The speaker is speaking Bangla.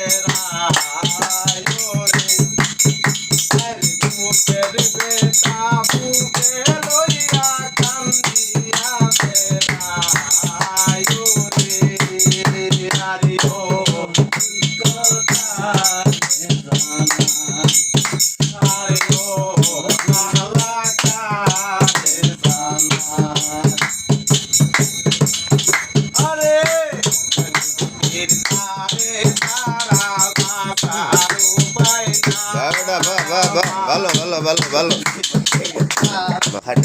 રાયો ভালো ভালো ভালো ভালো। হাইট